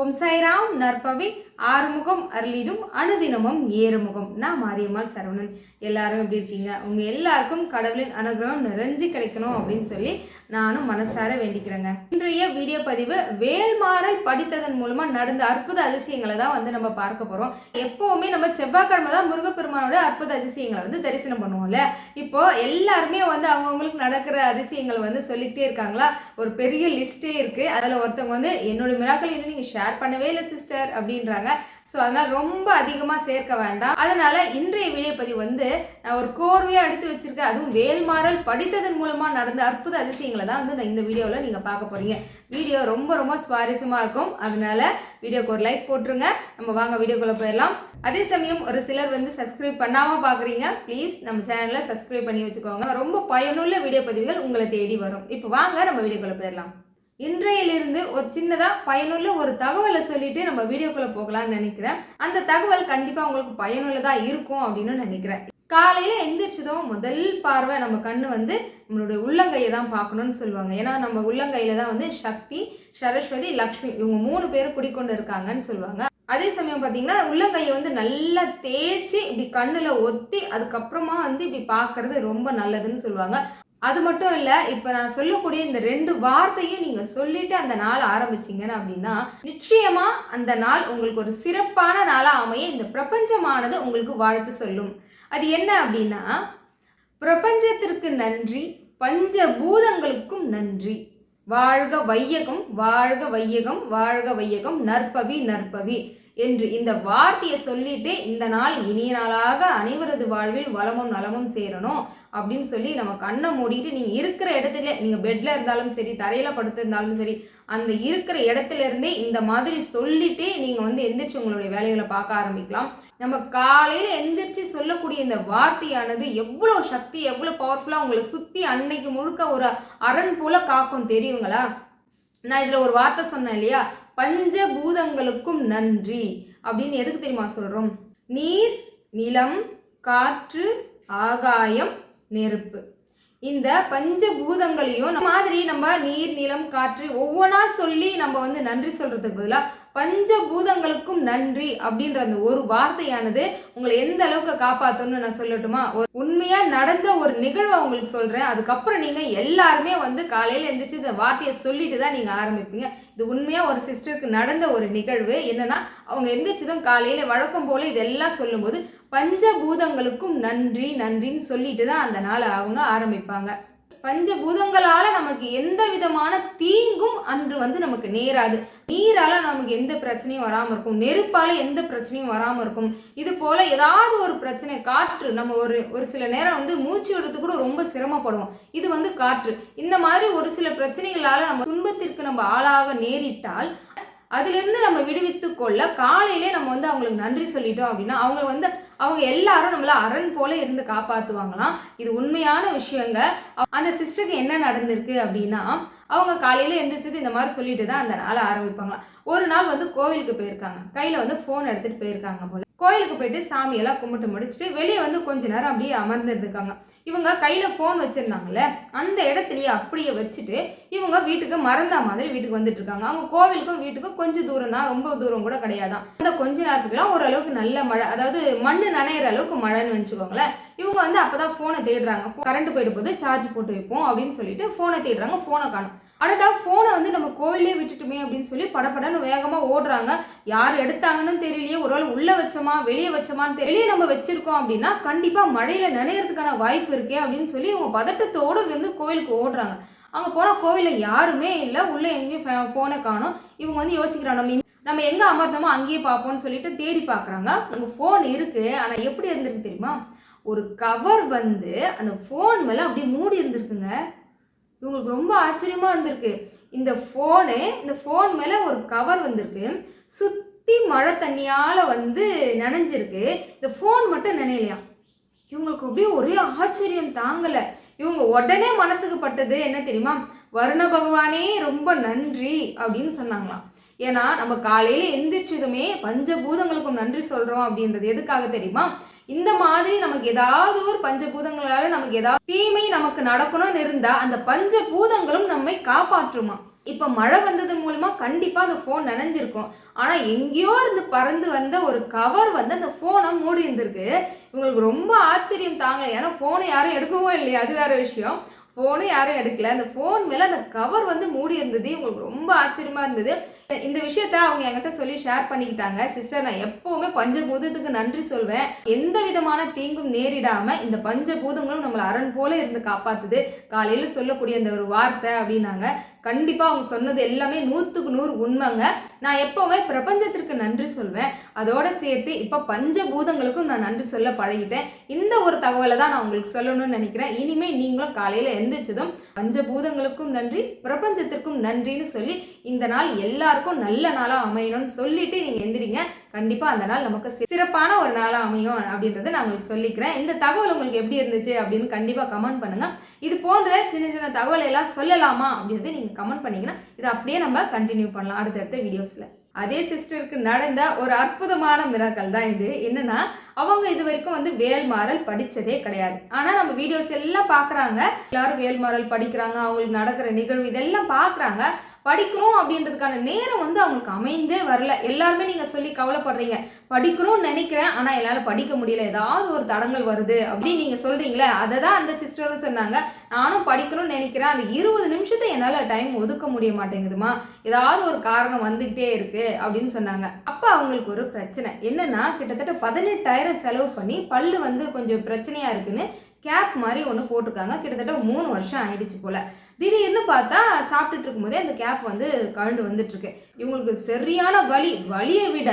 ஓம் சாய்ராம் நற்பவி ஆறுமுகம் அருளிடும் அனுதினமும் ஏறுமுகம். நான் மாரியம்மாள் சரவணன். எல்லாரும் எப்படி இருக்கீங்க? உங்கள் எல்லாருக்கும் கடவுளின் அனுகிரகம் நிறைஞ்சு கிடைக்கணும் அப்படின்னு சொல்லி நானும் மனசார வேண்டிக்கிறேங்க. இன்றைய வீடியோ பதிவு வேல்மாறல் படித்ததன் மூலமா நடந்த அற்புத அதிசயங்களை தான் வந்து நம்ம பார்க்க போறோம். எப்பவுமே நம்ம செவ்வாய்க்கிழமை தான் முருகப்பெருமானோட அற்புத அதிசயங்களை வந்து தரிசனம் பண்ணுவோம்ல இப்போ எல்லாருமே வந்து அவங்கவுங்களுக்கு நடக்கிற அதிசயங்கள் வந்து சொல்லிக்கிட்டே இருக்காங்களா? ஒரு பெரிய லிஸ்டே இருக்கு. அதுல ஒருத்தவங்க வந்து என்னோட மிராக்கள் இன்னும் நீங்க ஷேர் பண்ணவே இல்லை சிஸ்டர் அப்படின்றாங்க. ஸோ அதனால் ரொம்ப அதிகமாக சேர்க்க வேண்டாம். அதனால் இன்றைய வீடியோ பதிவு வந்து நான் ஒரு கோர்வையாக எடுத்து வச்சுருக்கேன் அதுவும் வேல்மாறல் படித்ததன் மூலமாக நடந்த அற்புத அதிசயங்களை தான் வந்து நான் இந்த வீடியோவில் நீங்கள் பார்க்க போகிறீங்க வீடியோ ரொம்ப ரொம்ப சுவாரஸ்யமாக இருக்கும். அதனால வீடியோக்கு ஒரு லைக் போட்டுருங்க. நம்ம வாங்க வீடியோக்குள்ளே போயிடலாம். அதே சமயம் ஒரு சிலர் வந்து சப்ஸ்கிரைப் பண்ணாமல் பார்க்குறீங்க ப்ளீஸ் நம்ம சேனலை சப்ஸ்கிரைப் பண்ணி வச்சுக்கோங்க. ரொம்ப பயனுள்ள வீடியோ பதிவுகள் உங்களை தேடி வரும். இப்போ வாங்க நம்ம வீடியோக்குள்ளே போயிடலாம். இன்றையிலிருந்து ஒரு சின்னதாக பயனுள்ள ஒரு தகவலை சொல்லிட்டு நம்ம வீடியோக்குள்ளே போகலாம்னு நினைக்கிறேன். அந்த தகவல் கண்டிப்பாக உங்களுக்கு பயனுள்ளதாக இருக்கும் அப்படின்னு நினைக்கிறேன். காலையில் எந்திரிச்சதும் முதல் பார்வை நம்ம கண்ணு வந்து நம்மளுடைய உள்ளங்கையை தான் பார்க்கணும்னு சொல்லுவாங்க. ஏன்னா நம்ம உள்ளங்கையில் தான் வந்து சக்தி சரஸ்வதி லக்ஷ்மி இவங்க மூணு பேரும் குடிக்கொண்டு இருக்காங்கன்னு சொல்லுவாங்க. அதே சமயம் பார்த்தீங்கன்னா உள்ளங்கையை வந்து நல்லா தேய்ச்சி இப்படி கண்ணில் ஒத்தி அதுக்கப்புறமா வந்து இப்படி பார்க்கறது ரொம்ப நல்லதுன்னு சொல்லுவாங்க. அது மட்டும் இல்லை இப்போ நான் சொல்லக்கூடிய இந்த ரெண்டு வார்த்தையும் நீங்கள் சொல்லிட்டு அந்த நாள் ஆரம்பிச்சிங்கன்னு அப்படின்னா நிச்சயமாக அந்த நாள் உங்களுக்கு ஒரு சிறப்பான நாளாக அமைய இந்த பிரபஞ்சமானது உங்களுக்கு வாழ்த்து சொல்லும். அது என்ன அப்படின்னா பிரபஞ்சத்திற்கு நன்றி பஞ்சபூதங்களுக்கும் நன்றி. வாழ்க வையகம் வாழ்க வையகம் வாழ்க வையகம் நற்பவி நற்பவி. என்று இந்த வார்த்தையை சொல்லிட்டு இந்த நாள் இனிய நாளாக அனைவரது வாழ்வில் வளமும் நலமும் சேரணும் அப்படின்னு சொல்லி நம்ம கண்ணை மூடிட்டு நீங்கள் இருக்கிற இடத்துல நீங்கள் பெட்டில் இருந்தாலும் சரி தரையில் படுத்திருந்தாலும் சரி அந்த இருக்கிற இடத்துல இருந்தே இந்த மாதிரி சொல்லிட்டே நீங்கள் வந்து எந்திரிச்சு உங்களுடைய வேலைகளை பார்க்க ஆரம்பிக்கலாம். நம்ம காலையில் எந்திரிச்சு சொல்லக்கூடிய இந்த வார்த்தையானது எவ்வளோ சக்தி எவ்வளோ பவர்ஃபுல்லாக உங்களை சுற்றி அன்னைக்கு முழுக்க ஒரு அரண் போல காக்கும் தெரியுங்களா? நான் இதில் ஒரு வார்த்தை சொன்னேன் இல்லையா? பஞ்சபூதங்களுக்கும் நன்றி. அப்படின்னு எதுக்கு தெரியுமா சொல்கிறோம் நீர் நிலம் காற்று ஆகாயம் நெருப்பு. இந்த பஞ்சபூதங்களையும் இந்த மாதிரி நம்ம நீர் நிலம் காற்று ஒவ்வொன்றா சொல்லி நம்ம வந்து நன்றி சொல்கிறதுக்கு பதிலாக பஞ்சபூதங்களுக்கும் நன்றி அப்படின்ற அந்த ஒரு வார்த்தையானது உங்களை எந்த அளவுக்கு காப்பாற்றணும்னு நான் சொல்லட்டுமா? ஒரு உண்மையாக நடந்த ஒரு நிகழ்வை உங்களுக்கு சொல்கிறேன் அதுக்கப்புறம் நீங்கள் எல்லாருமே வந்து காலையில் எழுந்திரிச்சு இந்த வார்த்தையை சொல்லிட்டு தான் நீங்கள் ஆரம்பிப்பீங்க. இது உண்மையாக ஒரு சிஸ்டருக்கு நடந்த ஒரு நிகழ்வு. என்னென்னா அவங்க எந்திரிச்சதும் காலையில் வழக்கம் போல் இதெல்லாம் சொல்லும்போது பஞ்சபூதங்களுக்கும் நன்றி நன்றின்னு சொல்லிட்டு தான் அந்த நாளை அவங்க ஆரம்பிப்பாங்க. பஞ்சபூதங்களால நமக்கு எந்த விதமான தீங்கும் அன்று வந்து நமக்கு நேராது. நீரால நமக்கு எந்த பிரச்சனையும் வராமல் இருக்கும். நெருப்பால எந்த பிரச்சனையும் வராமல் இருக்கும். இது போல ஏதாவது ஒரு பிரச்சனை காற்று நம்ம ஒரு ஒரு சில நேரம் வந்து மூச்சு விடுறது கூட ரொம்ப சிரமப்படுவோம். இது வந்து காற்று. இந்த மாதிரி ஒரு சில பிரச்சனைகளால நம்ம துன்பத்திற்கு நம்ம ஆளாக நேரிட்டால் அதிலிருந்து நம்ம விடுவித்து கொள்ள காலையிலே நம்ம வந்து அவங்களுக்கு நன்றி சொல்லிட்டோம் அப்படின்னா அவங்க வந்து அவங்க எல்லாரும் நம்மள அரண் போல இருந்து காப்பாற்றுவாங்களாம் இது உண்மையான விஷயங்க. அந்த சிஸ்டருக்கு என்ன நடந்திருக்கு அப்படின்னா அவங்க காலையில் எழுந்திரிச்சது இந்த மாதிரி சொல்லிட்டு தான் அந்த நாளை ஆரம்பிப்பாங்களாம். ஒரு நாள் வந்து கோவிலுக்கு போயிருக்காங்க. கையில் வந்து ஃபோன் எடுத்துகிட்டு போயிருக்காங்க போல. கோயிலுக்கு போயிட்டு சாமியெல்லாம் கும்பிட்டு முடிச்சுட்டு வெளியே வந்து கொஞ்ச நேரம் அப்படியே அமர்ந்துருக்காங்க இவங்க கையில் ஃபோன் வச்சுருந்தாங்கல்ல அந்த இடத்துலையே அப்படியே வச்சுட்டு இவங்க வீட்டுக்கு மறந்தா மாதிரி வீட்டுக்கு வந்துட்டு இருக்காங்க. அவங்க கோவிலுக்கும் வீட்டுக்கும் கொஞ்சம் தூரம் தான் ரொம்ப தூரம் கூட கிடையாதான். அந்த கொஞ்ச நேரத்துக்குலாம் ஓரளவுக்கு நல்ல மழை அதாவது மண்ணு நனையிற அளவுக்கு மழைன்னு வச்சுக்கோங்களேன். இவங்க வந்து அப்பதான் ஃபோனை தேடுறாங்க. கரண்ட் போயிட்டு போது சார்ஜ் போட்டு வைப்போம் அப்படின்னு சொல்லிட்டு ஃபோனை தேடுறாங்க ஃபோனை காணும். அடடா ஃபோனை வந்து நம்ம கோவிலே விட்டுட்டுமே அப்படின்னு சொல்லி படப்படன்னு வேகமாக ஓடுறாங்க. யார் எடுத்தாங்கன்னு தெரியலையே. ஒரு ஆள் உள்ளே வச்சோமா வெளியே வச்சோமான்னு தெரியல வெளியே நம்ம வச்சிருக்கோம் அப்படின்னா கண்டிப்பாக மழையில் நனையறதுக்கான வாய்ப்பு இருக்கே அப்படின்னு சொல்லி இவங்க பதட்டத்தோடு வந்து கோவிலுக்கு ஓடுறாங்க. அங்கே போனால் கோவிலில் யாருமே இல்லை. உள்ளே எங்கேயும் ஃபோனை காணும். இவங்க வந்து யோசிக்கிறாங்க நம்ம நம்ம எங்கே அமர்ந்தோமோ அங்கேயே பார்ப்போம்னு சொல்லிட்டு தேடி பார்க்குறாங்க. உங்கள் ஃபோன் இருக்குது ஆனால் எப்படி இருந்திருக்கு தெரியுமா? ஒரு கவர் வந்து அந்த ஃபோன் மேலே அப்படியே மூடி இருந்திருக்குங்க. இவங்களுக்கு ரொம்ப ஆச்சரியமாக இருந்திருக்கு இந்த ஃபோனு இந்த ஃபோன் மேலே ஒரு கவர் வந்திருக்கு. சுற்றி மழை தண்ணியால் வந்து நனைஞ்சிருக்கு. இந்த ஃபோன் மட்டும் நினைலையாம் இவங்களுக்கு அப்படியே ஒரே ஆச்சரியம் தாங்கலை. இவங்க உடனே மனசுக்கு பட்டது என்ன தெரியுமா? வருண பகவானே ரொம்ப நன்றி அப்படின்னு சொன்னாங்களாம். ஏன்னா நம்ம காலையில் எந்திரிச்சதுமே பஞ்சபூதங்களுக்கும் நன்றி சொல்கிறோம் அப்படின்றது எதுக்காக தெரியுமா? இந்த மாதிரி நமக்கு ஏதாவது ஒரு பஞ்சபூதங்களால நமக்கு ஏதாவது தீமை நமக்கு நடக்கணும்னு இருந்தா அந்த பஞ்சபூதங்களும் நம்மை காப்பாற்றுமா? இப்போ மழை வந்தது மூலமா கண்டிப்பா அந்த ஃபோன் நனைஞ்சிருக்கும். ஆனா எங்கேயோ இருந்து பறந்து வந்த ஒரு கவர் வந்து அந்த ஃபோனை மூடி இருந்திருக்கு. இவங்களுக்கு ரொம்ப ஆச்சரியம் தாங்கல. ஏன்னா ஃபோனை யாரும் எடுக்கவும் இல்லையா? அது வேற விஷயம். ஃபோனும் யாரும் எடுக்கல. அந்த ஃபோன் மேலே அந்த கவர் வந்து மூடி இருந்தது. இவங்களுக்கு ரொம்ப ஆச்சரியமா இருந்தது. இந்த விஷயத்த அவங்க என்கிட்ட சொல்லி ஷேர் பண்ணிக்கிட்டாங்க. சிஸ்டர் நான் எப்பவுமே பஞ்சபூதத்துக்கு நன்றி சொல்வேன். எந்த விதமான தீங்கும் நேரிடாம இந்த பஞ்சபூதங்களும் நம்மளை அரண் போல இருந்து காப்பாத்துது. காலையில சொல்லக்கூடிய அந்த ஒரு வார்த்தை அப்படின்னாங்க. கண்டிப்பாக அவங்க சொன்னது எல்லாமே நூற்றுக்கு நூறு உண்மைங்க. நான் எப்போவுமே பிரபஞ்சத்திற்கு நன்றி சொல்வேன். அதோட சேர்த்து இப்போ பஞ்சபூதங்களுக்கும் நான் நன்றி சொல்ல பழகிட்டேன். இந்த ஒரு தகவலை தான் நான் உங்களுக்கு சொல்லணும்னு நினைக்கிறேன். இனிமேல் நீங்களும் காலையில் எந்திரிச்சதும் பஞ்சபூதங்களுக்கும் நன்றி பிரபஞ்சத்திற்கும் நன்றின்னு சொல்லி இந்த நாள் எல்லாருக்கும் நல்ல நாளாக அமையணும்னு சொல்லிட்டு நீங்கள் எந்திரிங்க. கண்டிப்பாக அந்த நாள் நமக்கு சிறப்பான ஒரு நாளாக அமையும் அப்படின்றத நான் உங்களுக்கு சொல்லிக்கிறேன். இந்த தகவல் உங்களுக்கு எப்படி இருந்துச்சு அப்படின்னு கண்டிப்பாக கமெண்ட் பண்ணுங்கள் இது போன்ற சின்ன சின்ன தகவலை எல்லாம் சொல்லலாமா அப்படின்றத நீங்கள் கமெண்ட் பண்ணிங்கன்னா இதை அப்படியே நம்ம கண்டினியூ பண்ணலாம் அடுத்தடுத்த வீடியோஸில் அதே சிஸ்டருக்கு நடந்த ஒரு அற்புதமான மிராக்கள் தான் இது. என்னன்னா அவங்க இது வரைக்கும் வந்து வேல்மாறல் படித்ததே கிடையாது. ஆனால் நம்ம வீடியோஸ் எல்லாம் பார்க்குறாங்க. எல்லாரும் வேல்மாறல் படிக்கிறாங்க அவங்களுக்கு நடக்கிற நிகழ்வு இதெல்லாம் பார்க்குறாங்க. படிக்கிறோம் அப்படின்றதுக்கான நேரம் வந்து அவங்களுக்கு அமைந்தே வரல. எல்லாருமே நீங்கள் சொல்லி கவலைப்படுறீங்க. படிக்கணும்னு நினைக்கிறேன். ஆனால் என்னால் படிக்க முடியல. ஏதாவது ஒரு தடங்கள் வருது அப்படின்னு நீங்கள் சொல்கிறீங்களே அதை தான் அந்த சிஸ்டரும் சொன்னாங்க. நானும் படிக்கணும்னு நினைக்கிறேன். அந்த இருபது நிமிஷத்தை என்னால் டைம் ஒதுக்க முடிய மாட்டேங்குதுமா? ஏதாவது ஒரு காரணம் வந்துக்கிட்டே இருக்குது அப்படின்னு சொன்னாங்க. அப்போ அவங்களுக்கு ஒரு பிரச்சனை. என்னென்னா கிட்டத்தட்ட பதினெட்டாயிரம் செலவு பண்ணி பல்லு வந்து கொஞ்சம் பிரச்சனையாக இருக்குன்னு கேப் மாதிரி ஒன்று போட்டிருக்காங்க. கிட்டத்தட்ட மூணு வருஷம் ஆயிடுச்சு போல். திடீர்னு பார்த்தா சாப்பிட்டுட்டு இருக்கும்போதே அந்த கேப் வந்து கழண்டு வந்துட்டுருக்கு இவங்களுக்கு சரியான வலி. வலியை விட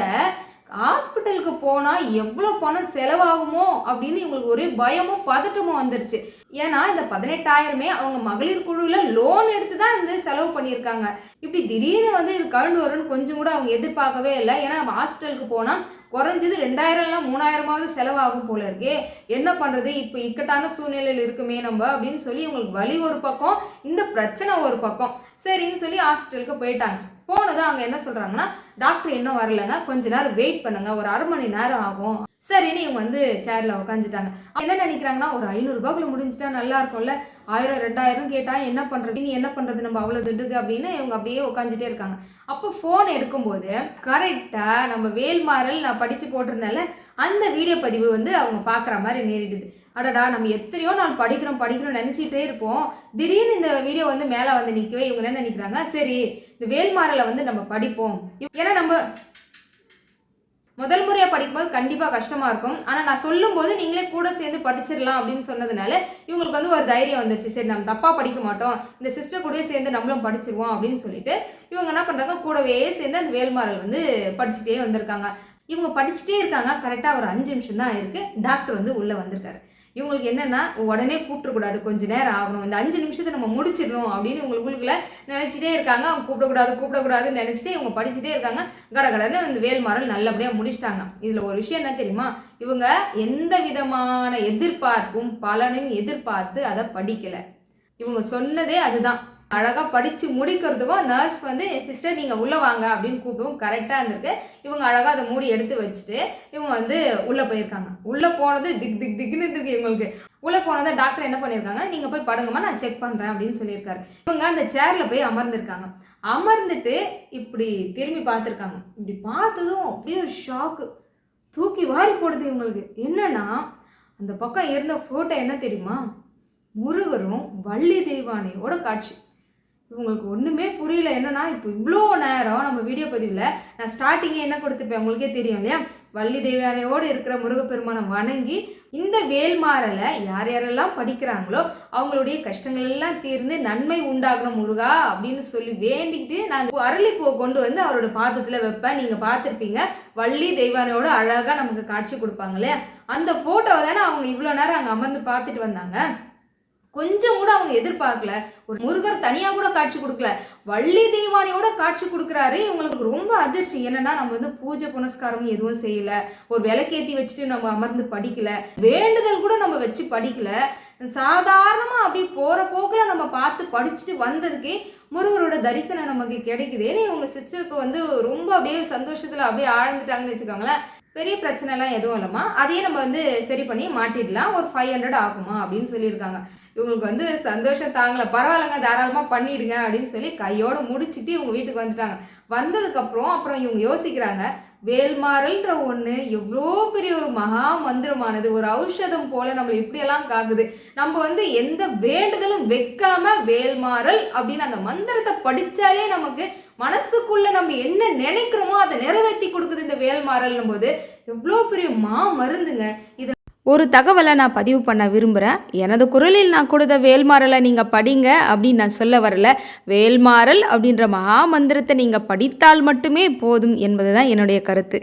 ஹாஸ்பிட்டலுக்கு போனால் எவ்வளோ பணம் செலவாகுமோ அப்படின்னு இவங்களுக்கு ஒரே பயமும் பதட்டமும் வந்துருச்சு. ஏன்னா இந்த பதினெட்டாயிரமே அவங்க மகளிர் குழுவில் லோன் எடுத்து தான் இந்த செலவு பண்ணியிருக்காங்க. இப்படி திடீர்னு வந்து இது கழுண்டு வரும்னு கொஞ்சம் கூட அவங்க எதிர்பார்க்கவே இல்லை. ஏன்னா ஹாஸ்பிட்டலுக்கு போனால் குறைஞ்சது ரெண்டாயிரம்லாம் மூணாயிரமாவது செலவாகும் போல இருக்கே. என்ன பண்ணுறது இப்போ இக்கட்டான சூழ்நிலையில் இருக்குமே நம்ம அப்படின்னு சொல்லி இவங்களுக்கு வலி ஒரு பக்கம் இந்த பிரச்சனை ஒரு பக்கம். சரின்னு சொல்லி ஹாஸ்பிட்டலுக்கு போயிட்டாங்க. போனதும் அவங்க என்ன சொல்கிறாங்கன்னா டாக்டர் இன்னும் வரலங்க. கொஞ்ச நேரம் வெயிட் பண்ணுங்க. ஒரு அரை மணி நேரம் ஆகும். சரின்னு இவங்க வந்து சேர்ல உட்காந்துட்டாங்க என்ன நினைக்கிறாங்கன்னா ஒரு ஐநூறுரூபாக்குள்ள முடிஞ்சிட்டா நல்லா இருக்கும்ல. ஆயிரம் ரெண்டாயிரம் கேட்டா என்ன பண்றது? நீ என்ன பண்றது? நம்ம அவ்வளோ துட்டுக்கு அப்படின்னு இவங்க அப்படியே உட்காந்துட்டே இருக்காங்க. அப்போ ஃபோன் எடுக்கும்போது கரெக்டாக நம்ம வேல்மாறல் நான் படித்து போட்டிருந்தேன்ல. அந்த வீடியோ பதிவு வந்து அவங்க பார்க்குற மாதிரி நேரிடுது. அடடா நம்ம எத்தனையோ நாள் படிக்கிறோம் படிக்கிறோம் நினச்சிட்டே இருப்போம். திடீர்னு இந்த வீடியோ வந்து மேலே வந்து நிற்கவே இவங்க என்ன நினைக்கிறாங்க? சரி இந்த வேல்மாறலை வந்து நம்ம படிப்போம். ஏன்னா நம்ம முதல் முறையாக படிக்கும்போது கண்டிப்பாக கஷ்டமாக இருக்கும். ஆனால் நான் சொல்லும்போது நீங்களே கூட சேர்ந்து படிச்சிடலாம் அப்படின்னு சொன்னதுனால இவங்களுக்கு வந்து ஒரு தைரியம் வந்துச்சு. சரி நம்ம தப்பாக படிக்க மாட்டோம். இந்த சிஸ்டர் கூடவே சேர்ந்து நம்மளும் படிச்சிருவோம் அப்படின்னு சொல்லிட்டு இவங்க என்ன பண்ணுறாங்க கூடவே சேர்ந்து அந்த வேல்மாறல் வந்து படிச்சுட்டே வந்திருக்காங்க. இவங்க படிச்சுட்டே இருக்காங்க. கரெக்டாக ஒரு அஞ்சு நிமிஷம் தான் இருக்குது டாக்டர் வந்து உள்ளே வந்திருக்காரு. இவங்களுக்கு என்னன்னா உடனே கூப்பிடக்கூடாது கொஞ்ச நேரம் ஆகணும். இந்த அஞ்சு நிமிஷத்தை நம்ம முடிச்சிடணும் அப்படின்னு இவங்களுக்குள்ள நினைச்சிட்டே இருக்காங்க. அவங்க கூப்பிடக்கூடாது கூப்பிடக்கூடாதுன்னு நினைச்சிட்டு இவங்க படிச்சுட்டே இருக்காங்க. கடகடன்னு இந்த வேல்மாறல் நல்லபடியாக முடிச்சிட்டாங்க. இதில் ஒரு விஷயம் என்ன தெரியுமா? இவங்க எந்த விதமான எதிர்பார்ப்பும் பலனையும் எதிர்பார்த்து அதை படிக்கலை. இவங்க சொன்னதே அதுதான். அழகாக படித்து முடிக்கிறதுக்கும் நர்ஸ் வந்து சிஸ்டர் நீங்கள் உள்ளே வாங்க அப்படின்னு கூப்பிடுவோம் கரெக்டாக இருந்திருக்கு. இவங்க அழகாக அதை மூடி எடுத்து வச்சுட்டு இவங்க வந்து உள்ளே போயிருக்காங்க. உள்ளே போனது திக் திக் திக்னு இருக்கு இவங்களுக்கு. உள்ளே போனதை டாக்டர் என்ன பண்ணியிருக்காங்க நீங்கள் போய் படுங்கம்மா நான் செக் பண்ணுறேன் அப்படின்னு சொல்லியிருக்காரு. இவங்க அந்த சேரில் போய் அமர்ந்திருக்காங்க. அமர்ந்துட்டு இப்படி திரும்பி பார்த்துருக்காங்க. இப்படி பார்த்ததும் அப்படியே ஒரு ஷாக்கு தூக்கி வாரி போடுது இவங்களுக்கு. என்னன்னா அந்த பக்கம் இருந்த ஃபோட்டோ என்ன தெரியுமா? முருகரும் வள்ளி தெய்வானையோட காட்சி. உங்களுக்கு ஒன்றுமே புரியல. என்னன்னா இப்போ இவ்வளோ நேரம் நம்ம வீடியோ பதிவில் நான் ஸ்டார்டிங்கே என்ன கொடுத்துருப்பேன் உங்களுக்கே தெரியும் இல்லையா? வள்ளி தெய்வானையோடு இருக்கிற முருகப்பெருமானை வணங்கி இந்த வேல்மாறலை யார் யாரெல்லாம் படிக்கிறாங்களோ அவங்களுடைய கஷ்டங்கள் எல்லாம் தீர்ந்து நன்மை உண்டாகணும் முருகா அப்படின்னு சொல்லி வேண்டிக்கிட்டு நான் அரளிப்பூ அரளிப்பூவை கொண்டு வந்து அவரோட பாதத்தில் வைப்பேன். நீங்கள் பார்த்துருப்பீங்க. வள்ளி தெய்வானையோட அழகாக நமக்கு காட்சி கொடுப்பாங்க இல்லையா? அந்த ஃபோட்டோவை தானே அவங்க இவ்வளோ நேரம் அங்கே அமர்ந்து பார்த்துட்டு வந்தாங்க. கொஞ்சம் கூட அவங்க எதிர்பார்க்கல. ஒரு முருகர் தனியா கூட காட்சி கொடுக்கல. வள்ளி தெய்வானியோட காட்சி கொடுக்குறாரு இவங்களுக்கு ரொம்ப அதிர்ச்சி. என்னன்னா நம்ம வந்து பூஜை புனஸ்காரம் எதுவும் செய்யல. ஒரு விளக்கேத்தி வச்சுட்டு நம்ம அமர்ந்து படிக்கல. வேண்டுதல் கூட நம்ம வச்சு படிக்கல. சாதாரணமா அப்படி போற போக்குல நம்ம பார்த்து படிச்சுட்டு வந்ததுக்கே முருகரோட தரிசனம் நமக்கு கிடைக்குதேன்னு இவங்க சிஸ்டருக்கு வந்து ரொம்ப அப்படியே சந்தோஷத்துல அப்படியே ஆழ்ந்துட்டாங்கன்னு வச்சுக்கோங்களேன். பெரிய பிரச்சனைலாம் எதுவும் இல்லைம்மா. அதையே நம்ம வந்து சரி பண்ணி மாட்டிடலாம். ஒரு ஃபைவ் ஹண்ட்ரட் ஆகுமா அப்படின்னு சொல்லியிருக்காங்க. இவங்களுக்கு வந்து சந்தோஷம் தாங்கலை. பரவாயில்லைங்க தாராளமாக பண்ணிடுங்க அப்படின்னு சொல்லி கையோடு முடிச்சிட்டு இவங்க வீட்டுக்கு வந்துட்டாங்க. வந்ததுக்கப்புறம் அப்புறம் இவங்க யோசிக்கிறாங்க வேல்மாறல்ன்ற ஒன்று எவ்வளோ பெரிய ஒரு மகா மந்திரமானது. ஒரு ஔஷதம் போல நம்மளை இப்படியெல்லாம் காக்குது. நம்ம வந்து எந்த வேண்டுதலும் வைக்காம வேல்மாறல் அப்படின்னு அந்த மந்திரத்தை படித்தாலே நமக்கு மனசுக்குள்ள நம்ம என்ன நினைக்கிறோமோ அதை நிறைவேற்றி கொடுக்குது இந்த வேல்மாறல்னும் போது எவ்வளோ பெரிய மா மருந்துங்க. இது ஒரு தகவலை நான் பதிவு பண்ண விரும்புகிறேன் எனது குரலில் நான் கொடுத்த வேல்மாறலை நீங்கள் படிங்க அப்படின்னு நான் சொல்ல வரல. வேல்மாறல் அப்படின்ற மகா மந்திரத்தை நீங்கள் படித்தால் மட்டுமே போதும் என்பது தான் என்னுடைய கருத்து.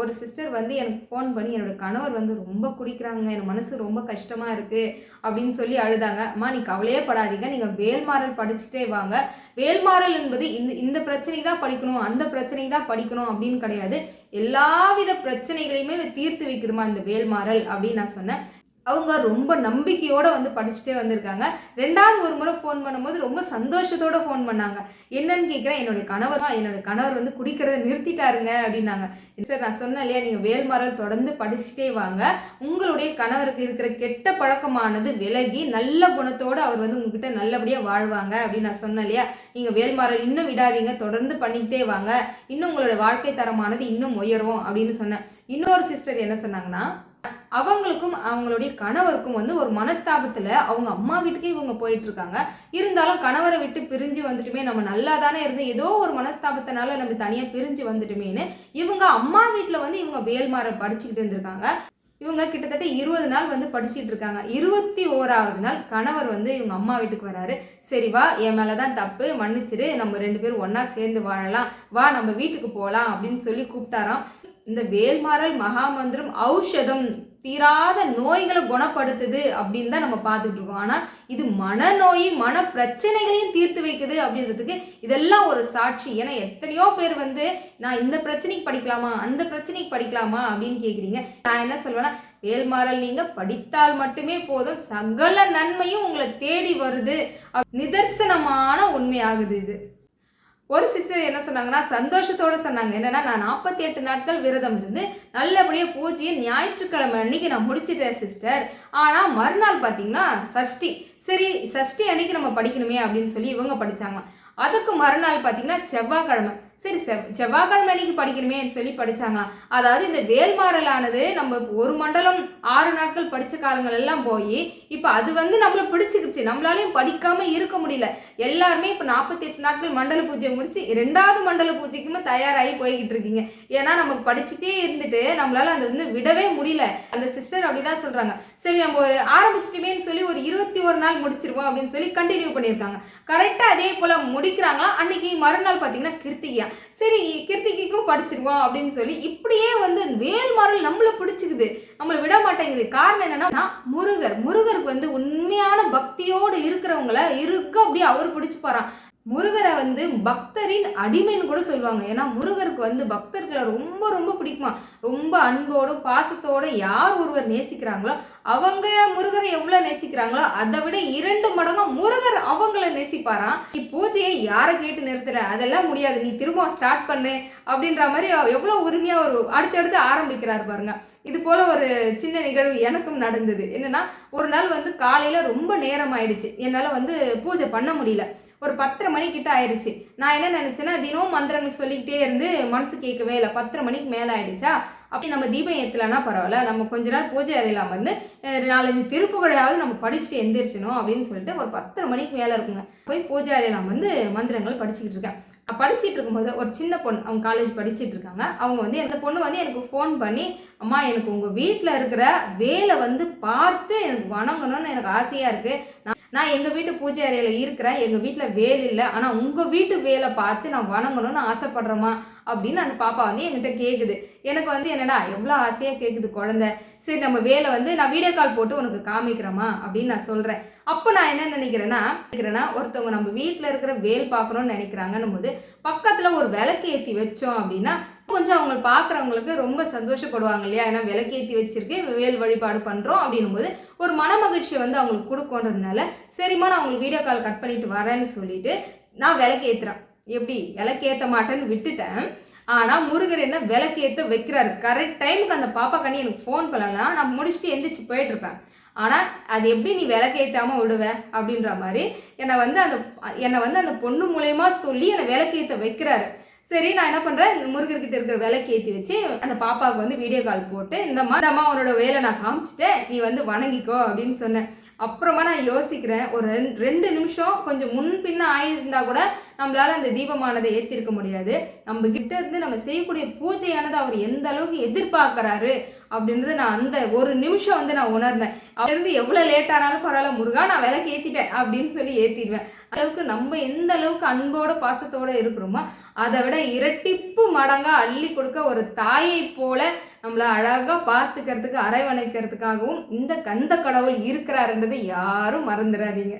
ஒரு சிஸ்டர் வந்து எனக்கு ஃபோன் பண்ணி என்னோட கணவர் வந்து ரொம்ப குடிக்கிறாங்க என் மனசு ரொம்ப கஷ்டமாக இருக்குது அப்படின்னு சொல்லி அழுதாங்க. அம்மா நீ கவலையே படாதீங்க நீங்கள் வேல்மாறல் படிச்சுட்டே வாங்க. வேல்மாறல் என்பது இந்த இந்த பிரச்சனை தான் படிக்கணும் அந்த பிரச்சனை தான் படிக்கணும் அப்படின்னு கிடையாது. எல்லாவித பிரச்சனைகளையுமே தீர்த்து வைக்குதுமா இந்த வேல்மாறல் அப்படின்னு நான் சொன்னேன். அவங்க ரொம்ப நம்பிக்கையோடு வந்து படிச்சுட்டே வந்திருக்காங்க. ரெண்டாவது ஒரு முறை ஃபோன் பண்ணும்போது ரொம்ப சந்தோஷத்தோடு ஃபோன் பண்ணாங்க. என்னன்னு கேட்குறேன் என்னுடைய கணவர் என்னோட கணவர் வந்து குடிக்கிறத நிறுத்திட்டாருங்க அப்படின்னாங்க. சார் நான் சொன்னேன் இல்லையா நீங்கள் வேல்மாறல் தொடர்ந்து படிச்சுட்டே வாங்க. உங்களுடைய கணவருக்கு இருக்கிற கெட்ட பழக்கமானது விலகி நல்ல குணத்தோடு அவர் வந்து உங்ககிட்ட நல்லபடியாக வாழ்வாங்க அப்படின்னு நான் சொன்னேன் இல்லையா. நீங்கள் வேல்மாறல் இன்னும் விடாதீங்க தொடர்ந்து பண்ணிக்கிட்டே வாங்க. இன்னும் உங்களோட வாழ்க்கை தரமானது இன்னும் உயரும் அப்படின்னு சொன்னேன். இன்னொரு சிஸ்டர் என்ன சொன்னாங்கன்னா அவங்களுக்கும் அவங்களுடைய கணவருக்கும் வந்து ஒரு மனஸ்தாபத்தில் அவங்க அம்மா வீட்டுக்கே இவங்க போயிட்டு இருக்காங்க இருந்தாலும் கணவரை விட்டு பிரிஞ்சு வந்துட்டுமே நம்ம நல்லா தானே இருந்து ஏதோ ஒரு மனஸ்தாபத்தினால நம்ம தனியாக பிரிஞ்சு வந்துட்டுமேன்னு இவங்க அம்மா வீட்டில் வந்து இவங்க வேல்மாரை படிச்சுக்கிட்டு இருந்திருக்காங்க. இவங்க கிட்டத்தட்ட இருபது நாள் வந்து படிச்சுட்டு இருக்காங்க. இருபத்தி ஓராவது நாள் கணவர் வந்து இவங்க அம்மா வீட்டுக்கு வராரு. சரி வா என் மேலே தான் தப்பு மன்னிச்சிடு நம்ம ரெண்டு பேரும் ஒன்றா சேர்ந்து வாழலாம். வா நம்ம வீட்டுக்கு போகலாம் அப்படின்னு சொல்லி கூப்பிட்டாராம். இந்த வேல்மாறல் மகாமந்திரம் ஔஷதம் தீராத நோய்களை குணப்படுத்துது அப்படின்னு தான் நம்ம பார்த்துட்டு இருக்கோம். ஆனால் இது மனநோய் மன பிரச்சனைகளையும் தீர்த்து வைக்குது அப்படின்றதுக்கு இதெல்லாம் ஒரு சாட்சி. ஏன்னா எத்தனையோ பேர் வந்து நான் இந்த பிரச்சனைக்கு படிக்கலாமா? அந்த பிரச்சனைக்கு படிக்கலாமா? அப்படின்னு கேட்குறீங்க நான் என்ன சொல்வேன்னா வேல்மாறல் நீங்கள் படித்தால் மட்டுமே போதும். சகல நன்மையும் உங்களை தேடி வருது. நிதர்சனமான உண்மையாகுது இது. ஒரு சிஸ்டர் என்ன சொன்னாங்கன்னா சந்தோஷத்தோட சொன்னாங்க. என்னென்னா நான் நாற்பத்தி எட்டு நாட்கள் விரதம் இருந்து நல்லபடியாக பூஜையை ஞாயிற்றுக்கிழமை அன்னைக்கு நான் முடிச்சிட்டேன் சிஸ்டர் ஆனால் மறுநாள் பார்த்தீங்கன்னா சஷ்டி. சரி சஷ்டி அன்னைக்கு நம்ம படிக்கணுமே அப்படின்னு சொல்லி இவங்க படித்தாங்க அதுக்கு மறுநாள் பார்த்தீங்கன்னா செவ்வாய்க்கிழமை. சரி செவ் செவ்வாய்க்கிழமை அன்னைக்கு படிக்கணுமேன்னு சொல்லி படித்தாங்களாம் அதாவது இந்த வேல்மாறலானது நம்ம ஒரு மண்டலம் ஆறு நாட்கள் படித்த காலங்கள் எல்லாம் போய் இப்போ அது வந்து நம்மளை பிடிச்சிக்கிச்சு. நம்மளாலையும் படிக்காமல் இருக்க முடியல. எல்லாருமே இப்போ நாற்பத்தி எட்டு நாட்கள் மண்டல பூஜை முடிச்சு ரெண்டாவது மண்டல பூஜைக்குமே தயாராகி போய்கிட்டு இருக்கீங்க. ஏன்னா நமக்கு படிச்சுட்டே இருந்துட்டு நம்மளால அதை வந்து விடவே முடியல. அந்த சிஸ்டர் அப்படிதான் சொல்கிறாங்க சரி நம்ம ஒரு ஆரம்பிச்சிட்டுமேன்னு சொல்லி ஒரு இருபத்தி ஒரு நாள் முடிச்சிருவோம் அப்படின்னு சொல்லி கண்டினியூ பண்ணியிருக்காங்க. கரெக்டாக அதே போல் முடிக்கிறாங்களா? அன்னைக்கு மறுநாள் பார்த்தீங்கன்னா கிருத்திகா சரி கிருத்திகைக்கும் படிச்சிருவோம் அப்படின்னு சொல்லி இப்படியே வந்து வேல்மாறல் நம்மளை பிடிச்சிக்குது. நம்மளை விட மாட்டேங்குது. காரணம் என்னன்னா முருகர். முருகருக்கு வந்து உண்மையான பக்தியோடு இருக்கிறவங்கள இருக்க அப்படியே அவர் பிடிச்சி போகிறான் முருகரை வந்து பக்தரின் அடிமைன்னு கூட சொல்லுவாங்க. ஏன்னா முருகருக்கு வந்து பக்தர்களை ரொம்ப ரொம்ப பிடிக்குமா? ரொம்ப அன்போடும் பாசத்தோடு யார் ஒருவர் நேசிக்கிறாங்களோ அவங்க முருகரை எவ்வளோ நேசிக்கிறாங்களோ அதை விட இரண்டு மடங்கும் முருகர் அவங்கள நேசிப்பாராம். நீ பூஜையை யாரை கேட்டு நிறுத்துற அதெல்லாம் முடியாது. நீ திரும்ப ஸ்டார்ட் பண்ணு அப்படின்ற மாதிரி எவ்வளோ உரிமையாக ஒரு அடுத்தடுத்து ஆரம்பிக்கிறார் பாருங்க. இது போல ஒரு சின்ன நிகழ்வு எனக்கும் நடந்தது. என்னன்னா ஒரு நாள் வந்து காலையில ரொம்ப நேரம் ஆயிடுச்சு. என்னால் வந்து பூஜை பண்ண முடியல. ஒரு பத்தரை மணி கிட்ட ஆயிடுச்சு. நான் என்ன நினைச்சேன்னா தினமும் மந்திரங்கள் சொல்லிக்கிட்டே இருந்து மனசு கேட்கவே இல்லை. பத்தரை மணிக்கு மேலே ஆயிடுச்சா? அப்படி நம்ம தீபம் ஏற்றலன்னா பரவாயில்ல. நம்ம கொஞ்ச நாள் பூஜை அறையில் வந்து நாலஞ்சு திருப்புகழையாவது நம்ம படிச்சு எந்திரிச்சணும் அப்படின்னு சொல்லிட்டு ஒரு பத்தரை மணிக்கு மேலே இருக்குங்க. போய் பூஜை அறையில் வந்து மந்திரங்கள் படிச்சுக்கிட்டு இருக்கேன். படிச்சுட்டு இருக்கும்போது ஒரு சின்ன பொண்ணு அவங்க காலேஜ் படிச்சுட்டு இருக்காங்க. அவங்க வந்து அந்த பொண்ணு வந்து எனக்கு ஃபோன் பண்ணி அம்மா எனக்கு உங்கள் வீட்டில் இருக்கிற வேலை வந்து பார்த்து எனக்கு வணங்கணும்னு எனக்கு ஆசையாக இருக்குது நான் எங்கள் வீட்டு பூஜை அறையில் இருக்கிறேன் எங்கள் வீட்டில் வேல் இல்லை ஆனால் உங்கள் வீட்டு வேலை பார்த்து நான் வணங்கணும்னு ஆசைப்படுறேம்மா அப்படின்னு அந்த பாப்பா வந்து என்கிட்ட கேட்குது எனக்கு வந்து என்னடா எவ்வளோ ஆசையாக கேட்குது குழந்த. சரி நம்ம வேலை வந்து நான் வீடியோ கால் போட்டு உனக்கு காமிக்கிறேம்மா அப்படின்னு நான் சொல்கிறேன் அப்போ நான் என்ன நினைக்கிறேன்னா நினைக்கிறேன்னா ஒருத்தவங்க நம்ம வீட்டில் இருக்கிற வேல் பார்க்கணும்னு நினைக்கிறாங்கன்னும் போது பக்கத்தில் ஒரு விளக்கு ஏற்றி வச்சோம் அப்படின்னா கொஞ்சம் அவங்க பார்க்குறவங்களுக்கு ரொம்ப சந்தோஷப்படுவாங்க இல்லையா? ஏன்னா விளக்கேற்றி வச்சிருக்கேன் வேல் வழிபாடு பண்ணுறோம் அப்படின்னும் போது ஒரு மன மகிழ்ச்சியை வந்து அவங்களுக்கு கொடுக்கன்றதுனால சரிம்மா நான் உங்களுக்கு வீடியோ கால் கட் பண்ணிட்டு வரேன்னு சொல்லிட்டு நான் விலக்கேற்றுறேன் எப்படி? விளக்கு ஏற்ற மாட்டேன்னு விட்டுட்டேன். ஆனால் முருகர் என்ன விலக்கேற்ற வைக்கிறாரு. கரெக்ட் டைமுக்கு அந்த பாப்பா கண்ணி எனக்கு ஃபோன் பண்ணலாம் நான் முடிச்சுட்டு எந்திரிச்சு போயிட்டுருப்பேன் ஆனால் அது எப்படி நீ விளக்கேற்றாமல் விடுவ அப்படின்ற மாதிரி என்னை வந்து அந்த என்னை வந்து அந்த பொண்ணு மூலயமா சொல்லி என்னை விளக்கேற்ற வைக்கிறாரு. சரி நான் என்ன பண்ணுறேன் இந்த முருகர்கிட்ட இருக்கிற விலைக்கு ஏற்றி வச்சு அந்த பாப்பாவுக்கு வந்து வீடியோ கால் போட்டு இந்தம்மா இந்தம்மா உன்னோட வேலை நான் காமிச்சிட்டேன் நீ வந்து வணங்கிக்கோ அப்படின்னு சொன்னேன். அப்புறமா நான் யோசிக்கிறேன் ஒரு ரெண்டு ரெண்டு நிமிஷம் கொஞ்சம் முன்பின்ன ஆயிருந்தா கூட நம்மளால அந்த தீபமானதை ஏற்றிருக்க முடியாது. நம்ம கிட்ட இருந்து நம்ம செய்யக்கூடிய பூஜையானது அவர் எந்த அளவுக்கு எதிர்பார்க்கறாரு அப்படின்றது நான் அந்த ஒரு நிமிஷம் வந்து நான் உணர்ந்தேன். அவருந்து எவ்வளோ லேட் ஆனாலும் பரவாயில்ல முருகா நான் விலைக்கு ஏற்றிட்டேன் அப்படின்னு சொல்லி ஏற்றிடுவேன் அளவுக்கு நம்ம எந்த அளவுக்கு அன்போட பாசத்தோட இருக்கிறோமோ அதை விட இரட்டிப்பு மடங்காக அள்ளி கொடுக்க ஒரு தாயை போல நம்மளை அழகாக பார்த்துக்கிறதுக்கு அரவணைக்கிறதுக்காகவும் இந்த கந்த கடவுள் இருக்கிறாருன்றது யாரும் மறந்துடாதீங்க.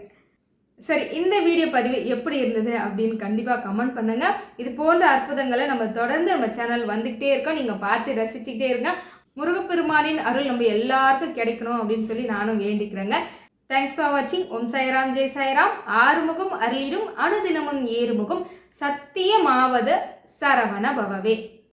சரி இந்த வீடியோ பதிவு எப்படி இருந்தது அப்படின்னு கண்டிப்பாக கமெண்ட் பண்ணுங்க. இது போன்ற அற்புதங்களை நம்ம தொடர்ந்து நம்ம சேனல் வந்துக்கிட்டே இருக்கோம். நீங்கள் பார்த்து ரசிச்சுக்கிட்டே இருங்க. முருகப்பெருமானின் அருள் நம்ம எல்லாருக்கும் கிடைக்கணும் அப்படின்னு சொல்லி நானும் வேண்டிக்கிறேங்க. தேங்க்ஸ் ஃபார் வாட்சிங் ஓம் சாய்ராம் ஜெய் சாய்ராம். ஆறுமுகம் அருளிடும் அனுதினமும் ஏறுமுகம். சத்தியமாவது சரவண பவவே.